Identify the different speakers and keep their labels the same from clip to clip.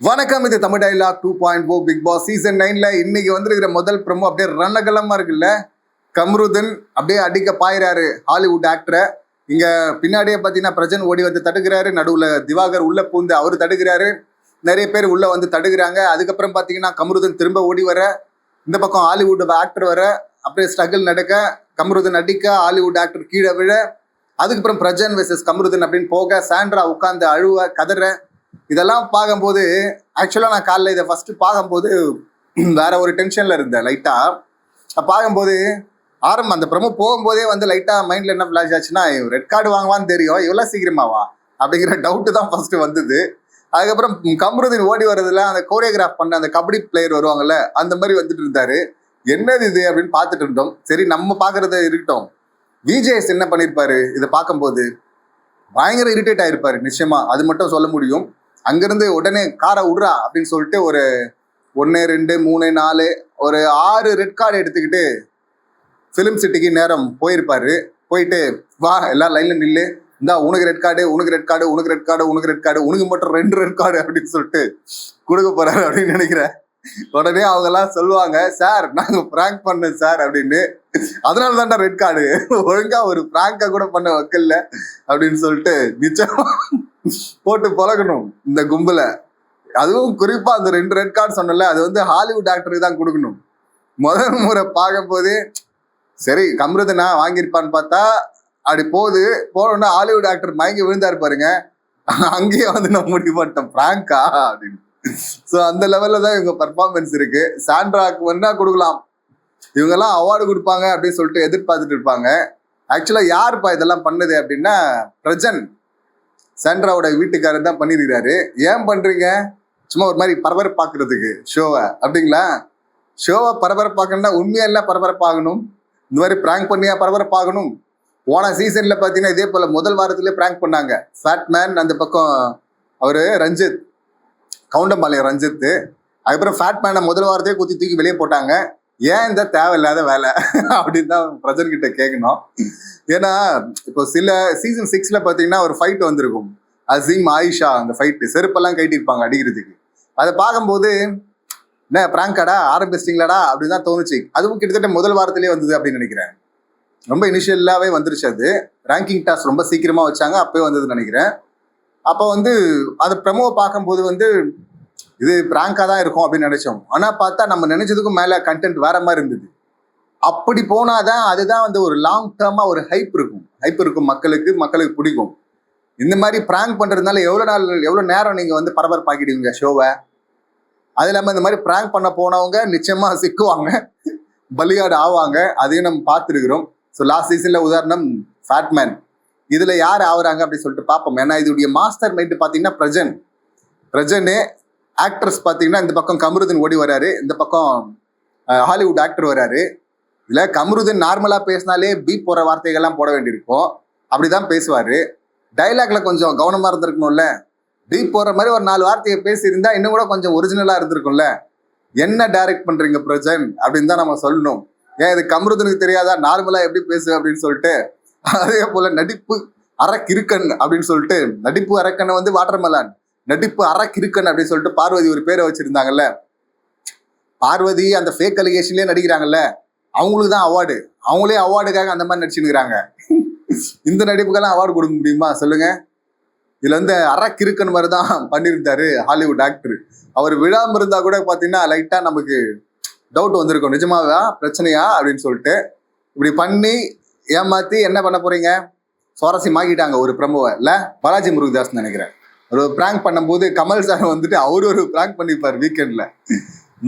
Speaker 1: வணக்கம் இது Tamil dialogue two point O Bigg Boss season நைன்ல இன்னைக்கு வந்திருக்கிற முதல் ப்ரமோ அப்படியே ரணகலமா இருக்குல்ல? கம்ருதன் அப்படியே அடிக்க பாயிறாரு ஹாலிவுட் ஆக்டரை இங்க பின்னாடியே பார்த்தீங்கன்னா பிரஜன் ஓடி வந்து தடுக்கிறாரு. நடுவுல திவாகர் உள்ள பூந்து அவர் தடுக்கிறாரு. நிறைய பேர் உள்ள வந்து தடுக்கிறாங்க. அதுக்கப்புறம் பார்த்தீங்கன்னா கம்ருதன் திரும்ப ஓடி வர இந்த பக்கம் ஹாலிவுட் ஆக்டர் வர அப்படியே ஸ்ட்ரகிள் நடக்க கம்ருதன் அடிக்க ஹாலிவுட் ஆக்டர் கீழே விழ அதுக்கப்புறம் பிரஜன் வெர்சஸ் கம்ருதன் அப்படின்னு போக சாண்ட்ரா உட்காந்து அழுவ கதற இதெல்லாம் பார்க்கும்போது ஆக்சுவலாக நான் காலைல இதை ஃபஸ்ட்டு பார்க்கும்போது வேற ஒரு டென்ஷனில் இருந்தேன் லைட்டாக பார்க்கும்போது ஆரம்பம் அந்த ப்ரமோ போகும்போதே வந்து லைட்டாக மைண்டில் என்ன ஃப்ளாஷ் ஆச்சுன்னா ரெட் கார்டு வாங்குவான்னு தெரியும் இவ்வளோ சீக்கிரமாவா அப்படிங்கிற டவுட்டு தான் ஃபஸ்ட்டு வந்தது. அதுக்கப்புறம் கம்ருதீன் ஓடி வர்றதுல அந்த கோரியோகிராஃப் பண்ண அந்த கபடி பிளேயர் வருவாங்கல்ல அந்த மாதிரி வந்துட்டு இருந்தாரு. என்னது இது அப்படின்னு பார்த்துட்டு இருந்தோம். சரி நம்ம பார்க்கறத இருக்கட்டும். விஜேஎஸ் என்ன பண்ணியிருப்பாரு இதை பார்க்கும்போது பயங்கர இரிட்டேட் ஆயிருப்பாரு நிச்சயமா. அது மட்டும் சொல்ல முடியும். அங்கிருந்து உடனே காரை விடுறா அப்படின்னு சொல்லிட்டு ஒரு ஒன்று ரெண்டு மூணு நாலு ஒரு ஆறு ரெட் கார்டு எடுத்துக்கிட்டு ஃபிலிம் சிட்டிக்கு நேரம் போயிருப்பாரு. போயிட்டு வா எல்லாம் லைன்ல நில்லு. இந்தா உனக்கு ரெட் கார்டு உனக்கு ரெட் கார்டு உனக்கு ரெட் கார்டு உனக்கு ரெட் கார்டு உனக்கு மட்டும் ரெண்டு ரெட் கார்டு அப்படின்னு சொல்லிட்டு கொடுக்க போறாரு அப்படின்னு நினைக்கிறேன். உடனே அவங்க எல்லாம் சொல்லுவாங்க சார் நாங்க பிராங்க் பண்ணோம் சார் அப்படின்னு. அதனால தான்டா ரெட் கார்டு ஒழுங்கா ஒரு பிராங்கா கூட பண்ண வக்கல்ல அப்படின்னு சொல்லிட்டு நிச்சயம் போட்டு பழகணும் இந்த கும்பல. அதுவும் குறிப்பா அந்த ரெண்டு ரெட் கார்டு சொன்னல அது வந்து ஹாலிவுட் ஆக்டருக்கு தான் கொடுக்கணும். முதல் முறை பார்க்கும் போதே சரி கம்ருதனா வாங்கியிருப்பான்னு பார்த்தா அப்படி போகுது. போனோன்னா ஹாலிவுட் ஆக்டர் மயங்கி விழுந்தாரு பாருங்க. அங்கேயே வந்து நான் முடிவு பண்ணிட்டேன் பிராங்கா அப்படின்னு. ஸோ அந்த லெவல்ல தான் இவங்க பர்ஃபார்மன்ஸ் இருக்கு. சாண்ட்ராக்கு வேணா கொடுக்கலாம். இவங்கெல்லாம் அவார்டு கொடுப்பாங்க அப்படின்னு சொல்லிட்டு எதிர்பார்த்துட்டு இருப்பாங்க. ஆக்சுவலா யாருப்பா இதெல்லாம் பண்ணுது அப்படின்னா பிரஜன். சாண்ட்ராவோட வீட்டுக்காரர் தான் பண்ணியிருக்கிறாரு ஏன் பண்றீங்க? சும்மா ஒரு மாதிரி பரபரப்பாக்குறதுக்கு. ஷோவை அப்படிங்களா? ஷோவை பரபரப்பாக்கணும்னா உண்மையா எல்லாம் பரபரப்பாகணும். இந்த மாதிரி பிராங்க் பண்ணியா பரபரப்பாகணும். போன சீசன்ல பார்த்தீங்கன்னா இதே போல முதல் வாரத்திலே பிராங்க் பண்ணாங்க. ஃபேட் மேன் அந்த பக்கம் அவரு ரஞ்சித். கவுண்டம்பாளையம் ரஞ்சித்து அதுக்கப்புறம் ஃபேட் மேனை முதல் வாரத்தையே குத்தி தூக்கி வெளியே போட்டாங்க. ஏன் இந்த தேவையில்லாத வேலை? அப்படின்னு தான் பிரஜன் கிட்ட கேட்கணும் ஏன்னா இப்போ சில சீசன் சிக்ஸ்ல பார்த்தீங்கன்னா ஒரு ஃபைட் வந்திருக்கும். அசீம் ஆயிஷா அந்த ஃபைட்டு செருப்பெல்லாம் கட்டியிருப்பாங்க அடிக்கிறதுக்கு. அதை பார்க்கும்போது என்ன பிராங்காடா ஆரம்பிச்சிட்டிங்களாடா? அப்படின்னு தான் தோணுச்சு. அதுவும் கிட்டத்தட்ட முதல் வாரத்திலே வந்தது அப்படின்னு நினைக்கிறேன். ரொம்ப இனிஷியலாகவே வந்துருச்சு அது. ரேங்கிங் டாஸ் ரொம்ப சீக்கிரமாக வச்சாங்க அப்போயே வந்ததுன்னு நினைக்கிறேன். அப்போ வந்து அது ப்ரமோவை பார்க்கும்போது வந்து இது பிராங்கா தான் இருக்கும் அப்படின்னு நினைச்சோம். ஆனா பார்த்தா நம்ம நினைச்சதுக்கும் மேல கண்டென்ட் வேற மாதிரி இருந்தது. அப்படி போனாதான் அதுதான் வந்து ஒரு லாங் டேர்மா ஒரு ஹைப் இருக்கும். ஹைப் இருக்கும் மக்களுக்கு மக்களுக்கு பிடிக்கும். இந்த மாதிரி பிராங்க் பண்றதுனால எவ்வளவு நாள் எவ்வளவு நேரம் நீங்க வந்து பரபரப்பாக்கிடுவீங்க ஷோவை அது இல்லாம இந்த மாதிரி பிராங்க் பண்ண போனவங்க நிச்சயமா சிக்குவாங்க. பலியாடு ஆவாங்க. அதையும் நம்ம பார்த்துருக்கிறோம். ஸோ லாஸ்ட் சீசன்ல உதாரணம் ஃபேட்மேன் இதுல யார் ஆகுறாங்க அப்படின்னு சொல்லிட்டு பார்ப்போம். ஏன்னா இதோடைய மாஸ்டர் மைண்ட் பார்த்தீங்கன்னா பிரஜன். பிரஜனு ஆக்ட்ரஸ் பார்த்தீங்கன்னா இந்த பக்கம் கமருதன் ஓடி வராரு. இந்த பக்கம் ஹாலிவுட் ஆக்டர் வராரு. இதில் கமருதன் நார்மலாக பேசினாலே பீப் போகிற வார்த்தைகள்லாம் போட வேண்டியிருக்கும். அப்படிதான் பேசுவார். டைலாக்ல கொஞ்சம் கவனமாக இருந்திருக்கணும்ல. பீப் போகிற மாதிரி ஒரு நாலு வார்த்தையை பேசியிருந்தா இன்னும் கூட கொஞ்சம் ஒரிஜினலாக இருந்திருக்கும்ல. என்ன டைரக்ட் பண்ணுறீங்க பிரஜன்? அப்படின்னு தான் நம்ம சொல்லணும். ஏன் இது கமருதனுக்கு தெரியாதா? நார்மலாக எப்படி பேசு அப்படின்னு சொல்லிட்டு அதே போல் நடிப்பு அரக்கிருக்கன் அப்படின்னு சொல்லிட்டு நடிப்பு அரக்கன் வந்து வாட்டர்மலான் நடிப்பு அறக்கிருக்கன் அப்படின்னு சொல்லிட்டு பார்வதி ஒரு பேரை வச்சிருந்தாங்கல்ல. பார்வதி அந்த ஃபேக் அலிகேஷன்லயே நடிக்கிறாங்கல்ல. அவங்களுக்கு தான் அவார்டு அவங்களே அவார்டுக்காக அந்த மாதிரி நடிச்சுன்னுக்குறாங்க. இந்த நடிப்புக்கெல்லாம் அவார்டு கொடுக்க முடியுமா? சொல்லுங்க. இதுல வந்து அறக்கிருக்கன் மாதிரி தான் பண்ணியிருந்தாரு ஹாலிவுட் ஆக்டர் அவர் விழாம இருந்தா கூட பாத்தீங்கன்னா லைட்டா நமக்கு டவுட் வந்திருக்கும். நிஜமாவா? பிரச்சனையா? அப்படின்னு சொல்லிட்டு இப்படி பண்ணி ஏமாத்தி என்ன பண்ண போறீங்க? சுவாரஸ்யமாக்கிட்டாங்க ஒரு பிரமுவை இல்ல? பாலாஜி முருகதாஸ் நினைக்கிறேன். ஒரு பிராங்க் பண்ணும்போது கமல் சார் வந்துட்டு அவர் ஒரு பிராங்க் பண்ணியிருப்பார் வீக்கெண்ட்ல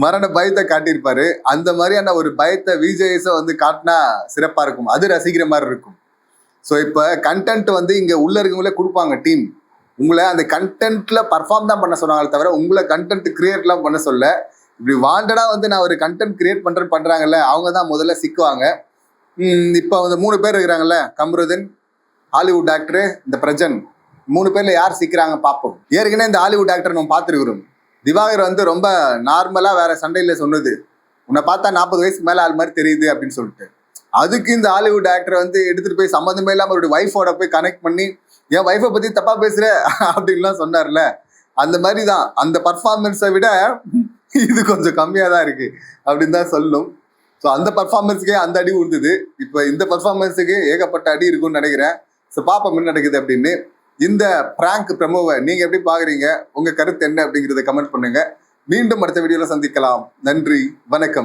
Speaker 1: மரண பயத்தை காட்டியிருப்பாரு. அந்த மாதிரியான ஒரு பயத்தை விஜேஎஸை வந்து காட்டினா சிறப்பா இருக்கும். அது ரசிக்கிற மாதிரி இருக்கும். ஸோ இப்போ கண்டென்ட் வந்து இங்கே உள்ள இருக்கவங்களே கொடுப்பாங்க டீம் உங்களை அந்த கண்டென்ட்ல பர்ஃபார்ம் தான் பண்ண சொன்னாங்களே தவிர உங்களை கண்டென்ட் கிரியேட்லாம் பண்ண சொல்ல. இப்படி வாண்டடாக வந்து நான் ஒரு கண்டென்ட் கிரியேட் பண்ணுறேன் பண்ணுறாங்கல்ல அவங்க தான் முதல்ல சிக்குவாங்க. இப்போ அந்த மூணு பேர் இருக்கிறாங்கல்ல கம்ருதன் ஹாலிவுட் ஆக்டரு இந்த பிரஜன். மூணு பேர்ல யார் சிக்கிறாங்க பார்ப்போம். ஏற்கனவே இந்த ஹாலிவுட் ஆக்டர் நம்ம பார்த்துருக்குறோம். திவாகர் வந்து ரொம்ப நார்மலா வேற சண்டையில சொன்னது. உன்னை பார்த்தா நாற்பது வயசுக்கு மேல ஆள் மாதிரி தெரியுது அப்படின்னு சொல்லிட்டு. அதுக்கு இந்த ஹாலிவுட் ஆக்டர் வந்து எடுத்துட்டு போய் சம்மந்தமே இல்லாம அவருடைய ஒய்ஃபோட போய் கனெக்ட் பண்ணி என் ஒய்ஃபை பத்தி தப்பா பேசுற? அப்படின்லாம் சொன்னார்ல. அந்த மாதிரி தான். அந்த பர்ஃபார்மன்ஸை விட இது கொஞ்சம் கம்மியாக தான் இருக்கு அப்படின்னு தான் சொல்லும். ஸோ அந்த பர்ஃபார்மன்ஸுக்கே அந்த அடி உழுதுது இப்போ இந்த பர்ஃபார்மன்ஸுக்கு ஏகப்பட்ட அடி இருக்கும்னு நினைக்கிறேன். ஸோ பாப்போம் என்ன நடக்குது அப்படின்னு. இந்த பிராங்க் பிரமோவை நீங்க எப்படி பாக்குறீங்க? உங்க கருத்து என்ன அப்படிங்கறத கமெண்ட் பண்ணுங்க. மீண்டும் அடுத்த வீடியோல சந்திக்கலாம். நன்றி. வணக்கம்.